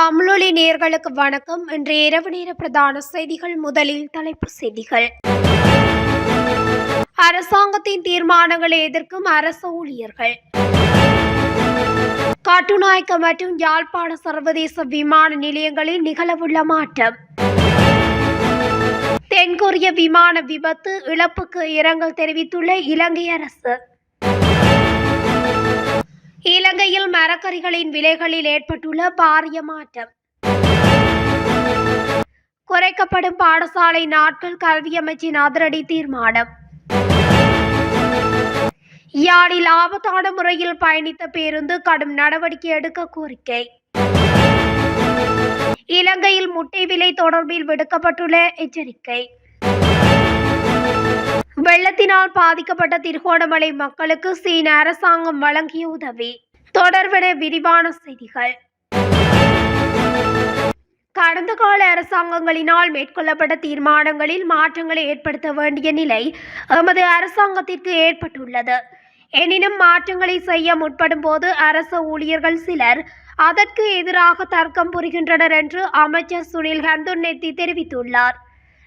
தமிழொலி நேர்களுக்கு வணக்கம். இன்று இரவு நேர பிரதான செய்திகள் முதலில் தலைப்பு செய்திகள். அரசாங்கத்தின் தீர்மானங்களை எதிர்க்கும் அரச ஊழியர்கள். கட்டுநாயக்க மற்றும் யாழ்ப்பாண சர்வதேச விமான நிலையங்களில் நிகழவுள்ள மாற்றம். தென்கொரிய விமான விபத்து இழப்புக்கு இரங்கல் தெரிவித்துள்ள இலங்கை அரசு. இலங்கையில் மரக்கறிகளின் விலைகளில் ஏற்பட்டுள்ள பாரிய மாற்றம். குறைக்கப்படும் பாடசாலை நாட்கள் கல்வி அமைச்சின் அதிரடி தீர்மானம். யாழில் ஆபத்தான முறையில் பயணித்த பேருந்து கடும் நடவடிக்கை எடுக்க கோரிக்கை. இலங்கையில் முட்டை விலை தொடர்பில் விடுக்கப்பட்டுள்ள எச்சரிக்கை. வெள்ளத்தினால் பாதிக்கப்பட்ட திருகோணமலை மக்களுக்கு சீன அரசாங்கம் வழங்கிய உதவி. தொடர்பென விரிவான செய்திகள். கடந்த கால அரசாங்கங்களினால் மேற்கொள்ளப்பட்ட தீர்மானங்களில் மாற்றங்களை ஏற்படுத்த வேண்டிய நிலை எமது அரசாங்கத்திற்கு ஏற்பட்டுள்ளது. எனினும் மாற்றங்களை செய்ய முற்படும் போது அரச ஊழியர்கள் சிலர் அதற்கு எதிராக தர்க்கம் புரிகின்றனர் என்று அமைச்சர் சுனில் ஹந்துன்னெத்தி தெரிவித்துள்ளார்.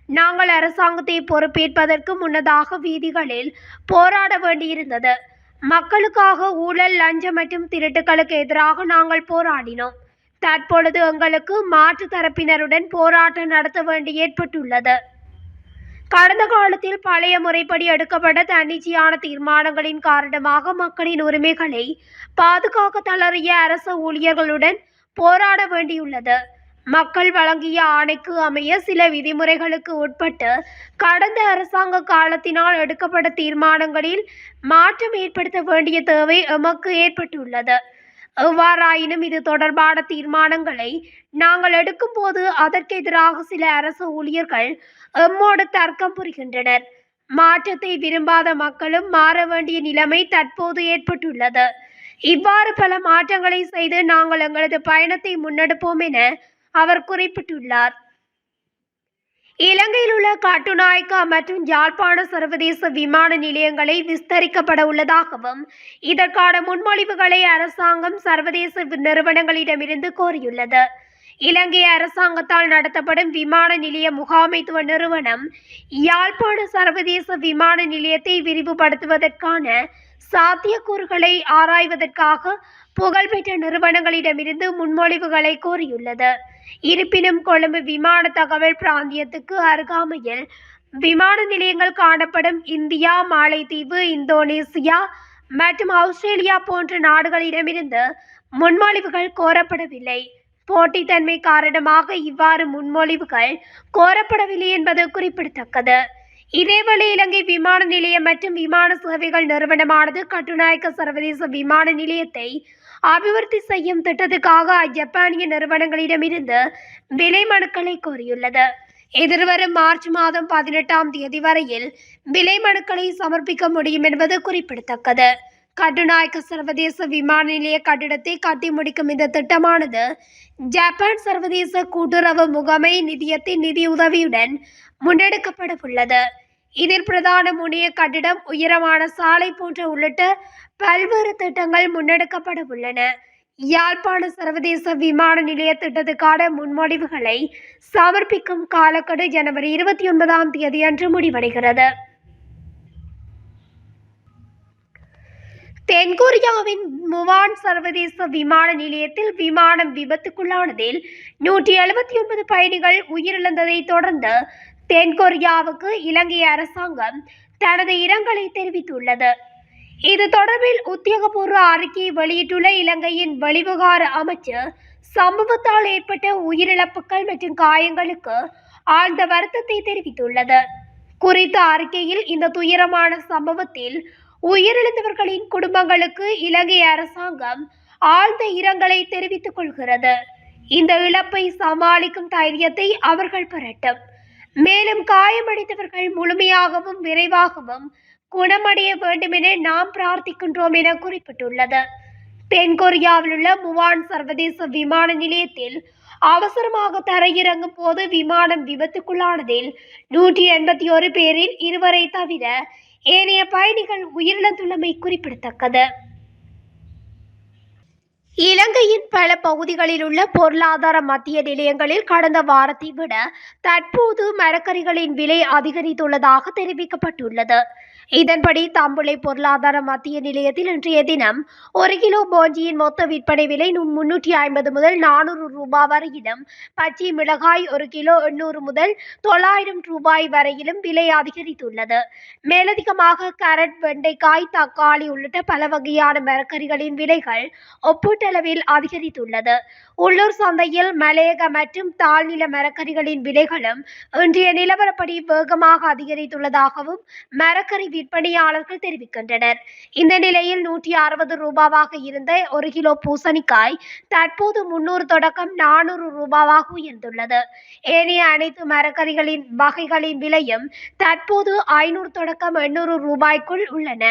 நாங்கள் அரசாங்கத்தை பொறுப்பேற்பதற்கு முன்னதாக வீதிகளில் போராட வேண்டியிருந்தது. மக்களுக்காக ஊழல் லஞ்சம் மற்றும் திருட்டுகளுக்கு எதிராக நாங்கள் போராடினோம். தற்பொழுது எங்களுக்கு மாற்று தரப்பினருடன் போராட்டம் நடத்த வேண்டி ஏற்பட்டுள்ளது. கடந்த காலத்தில் பழைய முறைப்படி எடுக்கப்பட்ட தன்னிச்சையான தீர்மானங்களின் காரணமாக மக்களின் உரிமைகளை பாதுகாக்க தளறிய அரசு ஊழியர்களுடன் போராட வேண்டியுள்ளது. மக்கள் வழங்கிய ஆணைக்கு அமைய சில விதிமுறைகளுக்கு உட்பட்டு கடந்த அரசாங்க காலத்தினால் எடுக்கப்பட்ட தீர்மானங்களில் மாற்றம் ஏற்படுத்த வேண்டிய தேவை எமக்கு ஏற்பட்டுள்ளது. எவ்வாறாயினும் இது தொடர்பான தீர்மானங்களை நாங்கள் எடுக்கும்போது அதற்கு எதிராக சில அரசு ஊழியர்கள் எம்மோடு தர்க்கம் புரிகின்றனர். மாற்றத்தை விரும்பாத மக்களும் மாற வேண்டிய நிலைமை தற்போது ஏற்பட்டுள்ளது. இவ்வாறு பல மாற்றங்களை செய்து நாங்கள் எங்களது பயணத்தை முன்னெடுப்போம் என அவர் குறிப்பிட்டுள்ளார். இலங்கையில் உள்ள கட்டுநாயக்கா மற்றும் யாழ்ப்பாண சர்வதேச விமான நிலையங்களை விஸ்தரிக்கப்பட உள்ளதாகவும் இதற்கான முன்மொழிவுகளை அரசாங்கம் சர்வதேச நிறுவனங்களிடமிருந்து கோரியுள்ளது. இலங்கை அரசாங்கத்தால் நடத்தப்படும் விமான நிலைய முகாமைத்துவ நிறுவனம் யாழ்ப்பாண சர்வதேச விமான நிலையத்தை விரிவுபடுத்துவதற்கான சாத்தியக்கூறுகளை ஆராய்வதற்காக புகழ்பெற்ற நிறுவனங்களிடமிருந்து முன்மொழிவுகளை கோரியுள்ளது. இருப்பினும் கொழும்பு விமான தகவல் பிராந்தியத்துக்கு அருகாமையில் விமான நிலையங்கள் காணப்படும் இந்தியா மாலைத்தீவு இந்தோனேசியா மற்றும் ஆஸ்திரேலியா போன்ற நாடுகளிடமிருந்து முன்மொழிவுகள் கோரப்படவில்லை. போட்டித்தன்மை காரணமாக இவ்வாறு முன்மொழிவுகள் கோரப்படவில்லை என்பது குறிப்பிடத்தக்கது. இதேவேளை இலங்கை விமான நிலையம் மற்றும் விமான சேவைகள் நிறுவனமானது கட்டுநாயக்க சர்வதேச விமான நிலையத்தை அபிவிருத்தி செய்யும் திட்டத்துக்காக ஜப்பானிய நிறுவனங்களிடமிருந்து விலை மனுக்களை கோரியுள்ளது. எதிர்வரும் மார்ச் மாதம் பதினெட்டாம் தேதி வரையில் விலை மனுக்களை சமர்ப்பிக்க முடியும் என்பது குறிப்பிடத்தக்கது. கட்டுநாயக்க சர்வதேச விமான நிலைய கட்டிடத்தை கட்டி முடிக்கும் இந்த திட்டமானது ஜப்பான் சர்வதேச கூட்டுறவு முகமை நிதியத்தின் நிதியுதவியுடன் முன்னெடுக்கப்பட உள்ளது இதில் பிரதான முனைய கட்டிடம் உயரமான சாலை போன்ற உள்ளிட்ட பல்வேறு திட்டங்கள் முன்னெடுக்கப்பட உள்ளன. யாழ்ப்பாண சர்வதேச விமான நிலைய திட்டத்துக்கான முன்மொழிவுகளை சமர்ப்பிக்கும் காலக்கெடு ஜனவரி இருபத்தி ஒன்பதாம் தேதி அன்று முடிவடைகிறது. தென்கொரியாவின் முவான் சர்வதேச விமான நிலையத்தில் விமானம் விபத்துக்குள்ளானதில் நூற்றி எழுபத்தி ஒன்பது பயணிகள் உயிரிழந்ததை தொடர்ந்து தென்கொரியாவுக்கு இலங்கை அரசாங்கம் தனது இரங்கலை தெரிவித்துள்ளது. இது தொடர்பில் உத்தியோகபூர்வ அறிக்கையை வெளியிட்டுள்ள இலங்கையின் வெளிவிவகார அமைச்சர் சம்பவத்தால் ஏற்பட்ட உயிரிழப்புகள் மற்றும் காயங்களுக்கு ஆழ்ந்த வருத்தத்தை தெரிவித்துள்ளது. குறித்த அறிக்கையில் இந்த துயரமான சம்பவத்தில் உயிரிழந்தவர்களின் குடும்பங்களுக்கு இலங்கை அரசாங்கம் ஆழ்ந்த இரங்கலை தெரிவித்துக் கொள்கிறது. இந்த இழப்பை சமாளிக்கும் தைரியத்தை அவர்கள் பெறட்டும் மேலும் காயமடைந்தவர்கள் முழுமையாகவும் விரைவாகவும் குணமடைய வேண்டும் என நாம் பிரார்த்திக்கின்றோம் என குறிப்பிட்டுள்ளது. தென்கொரியாவில் உள்ள முவான் சர்வதேச விமான நிலையத்தில் அவசரமாக தரையிறங்கும் போது விமானம் விபத்துக்குள்ளானதில் நூற்றி எண்பத்தி ஒரு பேரில் இருவரை தவிர ஏனைய பயணிகள் உயிரிழந்துள்ளமை குறிப்பிடத்தக்கது. இலங்கையின் பல பகுதிகளில் உள்ள பொருளாதார மத்திய நிலையங்களில் கடந்த வாரத்தை விட தற்போது மரக்கறிகளின் விலை அதிகரித்துள்ளதாக தெரிவிக்கப்பட்டுள்ளது. இதன்படி தம்புளை பொருளாதார மத்திய நிலையத்தில் இன்றைய தினம் ஒரு கிலோ போஞ்சியின் மொத்த விற்பனை விலை முன்னூற்றி ஐம்பது முதல் நானூறு ரூபாய் வரையிலும் பச்சை மிளகாய் ஒரு கிலோ எண்ணூறு முதல் தொள்ளாயிரம் ரூபாய் வரையிலும் விலை அதிகரித்துள்ளது. மேலதிகமாக கேரட் வெண்டைக்காய் தக்காளி உள்ளிட்ட பல வகையான மரக்கறிகளின் விலைகள் ஒப்பீட்டளவில் அதிகரித்துள்ளது. உள்ளூர் சந்தையில் மலையக மற்றும் தாழ்நில மரக்கறிகளின் விலைகளும் இன்றைய நிலவரப்படி வேகமாக அதிகரித்துள்ளதாகவும் மரக்கறி விற்பனையாளர்கள் தெரிவிக்கின்றனர். இந்த நிலையில் நூற்றி அறுபது ரூபாவாக இருந்த ஒரு கிலோ பூசணிக்காய் தற்போது முன்னூறு தொடக்கம் நானூறு ரூபாவாக உயர்ந்துள்ளது. ஏனைய அனைத்து மரக்கறிகளின் வகைகளின் விலையும் தற்போது ஐநூறு தொடக்கம் எண்ணூறு ரூபாய்க்குள் உள்ளன.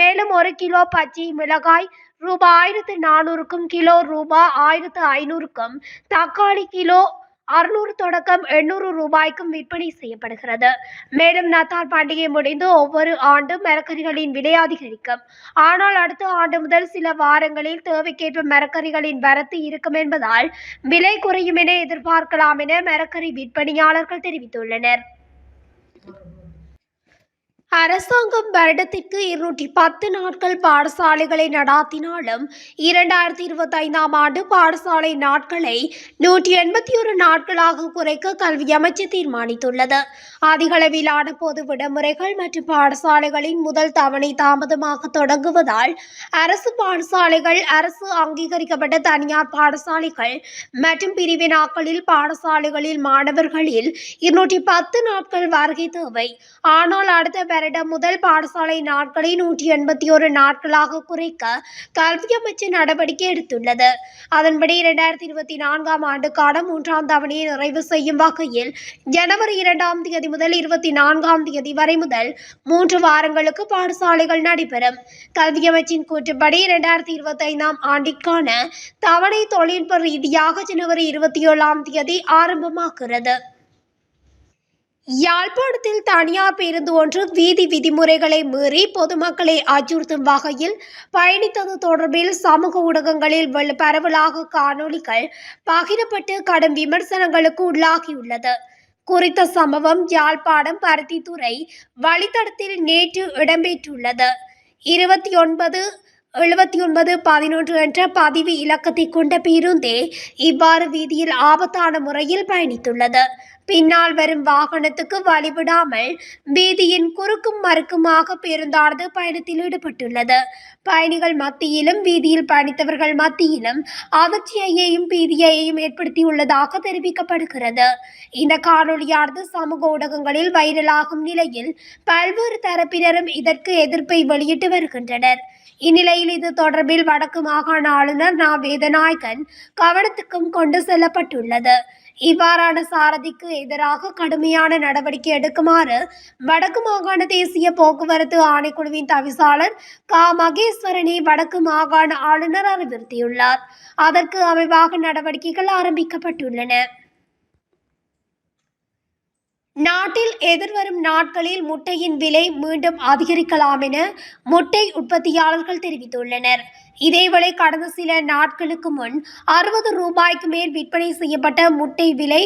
மேலும் ஒரு கிலோ பச்சை மிளகாய் ரூபாய் ஆயிரத்து நானூறுக்கும் கிலோ ரூபாய் ஆயிரத்து ஐநூறுக்கும் தக்காளி கிலோ அறுநூறு தொடக்கம் எண்ணூறு ரூபாய்க்கும் விற்பனை செய்யப்படுகிறது. மேலும் நத்தார் பண்டிகை முடிந்து ஒவ்வொரு ஆண்டும் மரக்கறிகளின் விலை அதிகரிக்கும். ஆனால் அடுத்த ஆண்டு முதல் சில வாரங்களில் தேவைக்கேற்ப மரக்கறிகளின் வரத்து இருக்கும் என்பதால் விலை குறையும் என எதிர்பார்க்கலாம் என மரக்கறி விற்பனையாளர்கள் தெரிவித்துள்ளனர். அரசாங்கம் வருடத்திற்கு இருநூற்றி பத்து நாட்கள் பாடசாலைகளை நடாத்தினாலும் இரண்டாயிரத்தி இருபத்தி ஐந்தாம் ஆண்டு பாடசாலை நாட்களை நூற்றி எண்பத்தி ஒரு நாட்களாக குறைக்க கல்வி அமைச்சு தீர்மானித்துள்ளது. அதிகளவிலான பொது விடுமுறைகள் மற்றும் பாடசாலைகளின் முதல் தவணை தாமதமாக தொடங்குவதால் அரசு பாடசாலைகள் அரசு அங்கீகரிக்கப்பட்ட தனியார் பாடசாலைகள் மற்றும் பிரிவினாக்களில் பாடசாலைகளில் மாணவர்களில் இருநூற்றி பத்து நாட்கள் வருகை தேவை. ஆனால் அடுத்த வருடம் முதல் பாடசாலை நாட்களை நூற்றி எண்பத்தி ஒரு நாட்களாக குறைக்க கல்வி அமைச்சு நடவடிக்கை எடுத்துள்ளது. அதன்படி இரண்டாயிரத்தி இருபத்தி நான்காம் ஆண்டுக்கான மூன்றாம் தவணையை நிறைவு செய்யும் வகையில் ஜனவரி இரண்டாம் தேதி முதல் இருபத்தி நான்காம் தேதி வரை முதல் மூன்று வாரங்களுக்கு பாடசாலைகள் நடைபெறும். கல்வி அமைச்சின் கூற்றுப்படி இரண்டாயிரத்தி இருபத்தி ஐந்தாம் ஆண்டிற்கான தவணை தொழில்நுட்ப ரீதியாக ஜனவரி இருபத்தி ஏழாம் தேதி ஆரம்பமாகிறது. யாழ்ப்பாணத்தில் தனியார் பேருந்து ஒன்று வீதி விதிமுறைகளை மீறி பொதுமக்களை அச்சுறுத்தும் வகையில் பயணித்தது தொடர்பில் சமூக ஊடகங்களில் பரவலாக காணொளிகள் பகிரப்பட்டு கடும் விமர்சனங்களுக்கு உள்ளாகியுள்ளது. குறித்த சம்பவம் யாழ்ப்பாணம் பருத்தித்துறை வழித்தடத்தில் நேற்று இடம்பெற்றுள்ளது. இருபத்தி ஒன்பது எழுபத்தி ஒன்பது பதினொன்று என்ற பதிவு இலக்கத்தை கொண்ட பேருந்தே இவ்வாறு வீதியில் ஆபத்தான முறையில் பயணித்துள்ளது. பின்னால் வரும் வாகனத்துக்கு வழிவிடாமல் வீதியின் குறுக்கும் மறுக்குமாக பேருந்தானது பயணத்தில் ஈடுபட்டுள்ளது. பயணிகள் மத்தியிலும் வீதியில் பயணித்தவர்கள் மத்தியிலும் அதிர்ச்சியையும் பீதியையும் ஏற்படுத்தியுள்ளதாக தெரிவிக்கப்படுகிறது. இந்த காணொலியானது சமூக ஊடகங்களில் வைரலாகும் நிலையில் பல்வேறு தரப்பினரும் இதற்கு எதிர்ப்பை வெளியிட்டு வருகின்றனர். இந்நிலையில் இது தொடர்பில் வடக்கு மாகாண ஆளுநர் நா வேதநாயகன் கவனத்துக்கும் கொண்டு செல்லப்பட்டுள்ளது. இவ்வாறான சாரதிக்கு எதிராக கடுமையான நடவடிக்கை எடுக்குமாறு வடக்கு மாகாண தேசிய போக்குவரத்து ஆணைக்குழுவின் தவிசாளர் கா. மகேஸ்வரனை வடக்கு மாகாண ஆளுநர் அறிவுறுத்தியுள்ளார். அதற்கு அமைவாக நடவடிக்கைகள் ஆரம்பிக்கப்பட்டுள்ளன. நாட்டில் எதிர்வரும் நாட்களில் முட்டையின் விலை மீண்டும் அதிகரிக்கலாம் என முட்டை உற்பத்தியாளர்கள் தெரிவித்துள்ளனர். இதேவேளை கடந்த சில நாட்களுக்கு முன் அறுபது ரூபாய்க்கு மேல் விற்பனை செய்யப்பட்ட முட்டை விலை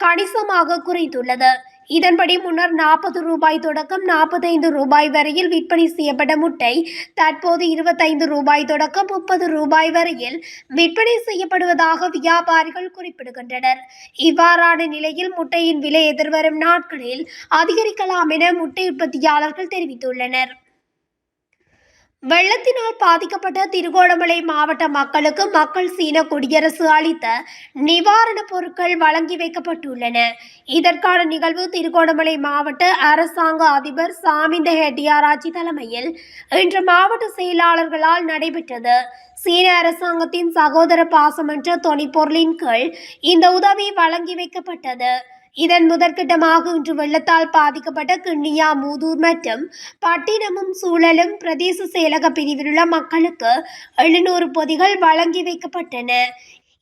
கணிசமாக குறைந்துள்ளது. இதன்படி முன்னர் நாற்பது ரூபாய் தொடக்கம் நாற்பத்தைந்து ரூபாய் வரையில் விற்பனை செய்யப்பட்ட முட்டை தற்போது இருபத்தைந்து ரூபாய் தொடக்கம் முப்பது ரூபாய் வரையில் விற்பனை செய்யப்படுவதாக வியாபாரிகள் குறிப்பிடுகின்றனர். இவ்வாறான நிலையில் முட்டையின் விலை எதிர்வரும் நாட்களில் அதிகரிக்கலாம் என முட்டை உற்பத்தியாளர்கள் தெரிவித்துள்ளனர். வெள்ளத்தினால் பாதிக்கப்பட்ட திருகோணமலை மாவட்ட மக்களுக்கு மக்கள் சீன குடியரசு அளித்த நிவாரணப் பொருட்கள் வழங்கி வைக்கப்பட்டுள்ளன. இதற்கான நிகழ்வு திருகோணமலை மாவட்ட அரசாங்க அதிபர் சாமிந்த ஹெட்டியாராஜி தலைமையில் இன்று மாவட்ட செயலாளர்களால் நடைபெற்றது. சீன அரசாங்கத்தின் சகோதர பாசமன்ற தொனிப்பொருளின் கீழ் இந்த உதவி வழங்கி வைக்கப்பட்டது. இதன் முதற்கட்டமாக இன்று வெள்ளத்தால் பாதிக்கப்பட்ட கிண்ணியா மூதூர் மற்றும் பட்டினமும் சூழலும் பிரதேச செயலக பிரிவிலுள்ள மக்களுக்கு எழுநூறு பொதிகள் வழங்கி வைக்கப்பட்டன.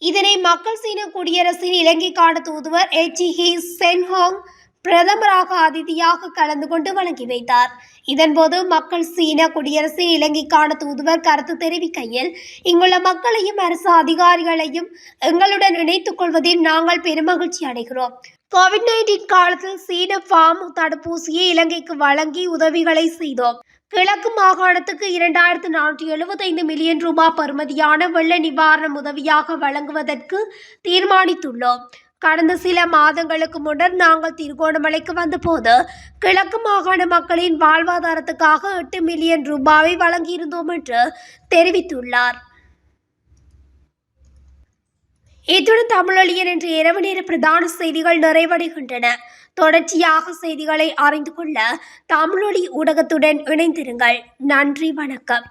இதனை மக்கள் சீன குடியரசின் இலங்கைக்கான தூதுவர் எச் ஹி சென்ஹாங் பிரதமராக அதிதியாக கலந்து கொண்டு வழங்கி வைத்தார். இதன்போது மக்கள் சீன குடியரசின் இலங்கைக்கான தூதுவர் கருத்து தெரிவிக்கையில் இங்குள்ள மக்களையும் அரசு அதிகாரிகளையும் எங்களுடன் இணைத்துக் கொள்வதில் நாங்கள் பெருமகிழ்ச்சி அடைகிறோம். கோவிட் நைன்டீன் காலத்தில் சீன ஃபார்ம் தடுப்பூசியை இலங்கைக்கு வழங்கி உதவிகளை செய்தோம். கிழக்கு மாகாணத்துக்கு இரண்டாயிரத்து நானூற்றி எழுபத்தைந்து மில்லியன் ரூபாய் பருமதியான வெள்ள நிவாரணம் உதவியாக வழங்குவதற்கு தீர்மானித்துள்ளோம். கடந்த சில மாதங்களுக்கு முன்னர் நாங்கள் திருகோணமலைக்கு வந்தபோது கிழக்கு மாகாண மக்களின் வாழ்வாதாரத்துக்காக எட்டு மில்லியன் ரூபாவை வழங்கியிருந்தோம் என்று தெரிவித்துள்ளார். இத்துடன் தமிழொழியன் என்ற இரவு நேர பிரதான செய்திகள் நிறைவடைகின்றன. தொடர்ச்சியாக செய்திகளை அறிந்து கொள்ள தமிழொலி ஊடகத்துடன் இணைந்திருங்கள். நன்றி வணக்கம்.